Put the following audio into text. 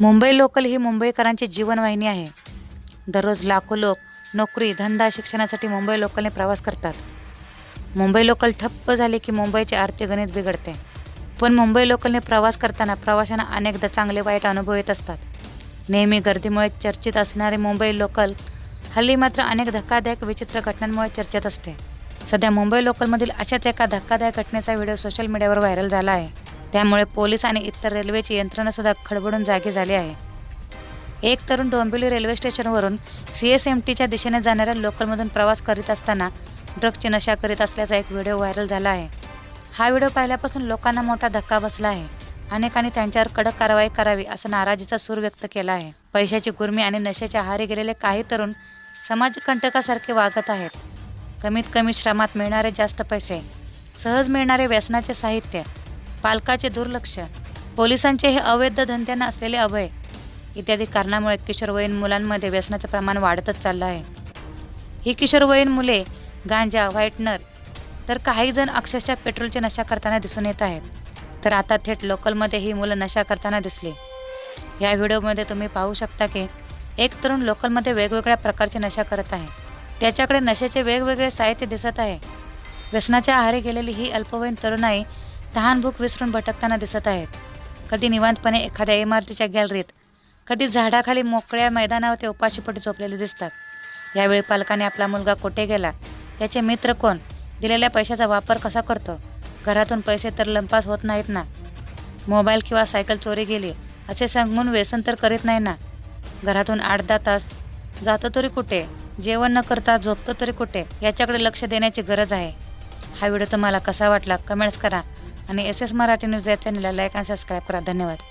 Mumbai local ही मुंबईकरांची जीवनवाहिनी आहे. दररोज लाखो लोक नोकरी धंदा शिक्षणासाठी मुंबई लोकलने प्रवास करतात. मुंबई लोकल ठप्प झाले की मुंबईचे आर्थिक गणित बिघडते. पण मुंबई लोकलने प्रवास करताना प्रवाशांना अनेकदा चांगले वाईट अनुभव येत असतात. नेहमी गर्दीमुळे चर्चित असणारे मुंबई लोकल हल्ली मात्र अनेक धक्कादायक विचित्र घटनांमुळे चर्चेत असते. सध्या मुंबई लोकलमधील अशाच एका धक्कादायक घटनेचा व्हिडिओ सोशल मीडियावर व्हायरल झाला आहे. त्यामुळे पोलीस आणि इतर रेल्वेची यंत्रणासुद्धा खडबडून जागी झाली आहे. एक तरुण डोंबिवली रेल्वे स्टेशनवरून सी एस एम टीच्या दिशेने जाणाऱ्या लोकलमधून प्रवास करीत असताना ड्रगची नशा करीत असल्याचा एक व्हिडिओ व्हायरल झाला आहे. हा व्हिडिओ पाहिल्यापासून लोकांना मोठा धक्का बसला आहे. अनेकांनी त्यांच्यावर कडक कारवाई करावी असा नाराजीचा सूर व्यक्त केला आहे. पैशाची गुर्मी आणि नशेच्या आहारी गेलेले काही तरुण समाजकंटकासारखे वागत आहेत. कमीत कमी श्रमात मिळणारे जास्त पैसे सहज मिळणारे व्यसनाचे साहित्य पालकाचे दुर्लक्ष. पोलिसांचे हे अवैध धंद्यांना असलेले अभय. इत्यादी कारणामुळे किशोरवयीन मुलांमध्ये व्यसनाचं प्रमाण वाढतच चाललं आहे. ही किशोरवयीन मुले गांजा व्हाईटनर तर काही जण अक्षरशः पेट्रोलची नशा करताना दिसून येत आहेत. तर आता थेट लोकलमध्ये ही मुलं नशा करताना दिसली. या व्हिडिओमध्ये तुम्ही पाहू शकता की एक तरुण लोकलमध्ये वेगवेगळ्या प्रकारची नशा करत आहे. त्याच्याकडे नशेचे वेगवेगळे साहित्य दिसत आहे. व्यसनाच्या आहारी गेलेली ही अल्पवयीन तरुणाई तहानभूक विसरून भटकताना दिसत आहेत. कधी निवांतपणे एखाद्या इमारतीच्या गॅलरीत कधी झाडाखाली मोकळ्या मैदानावर ते उपाशीपोटी झोपलेले दिसतात. यावेळी पालकाने आपला मुलगा कोठे गेला त्याचे मित्र कोण दिलेल्या पैशाचा वापर कसा करतो घरातून पैसे तर लंपास होत नाहीत ना? मोबाईल किंवा सायकल चोरी गेली असे सांगून व्यसन तर करीत नाही ना? घरातून आठ दहा तास जातो तरी कुठे जेवण न करता झोपतो तरी कुठे याच्याकडे लक्ष देण्याची गरज आहे. हा व्हिडिओ तुम्हाला कसा वाटला कमेंट्स करा. आणि एस एस मराठी न्यूज या चॅनलला लाईक आणि सबस्क्राईब करा. धन्यवाद.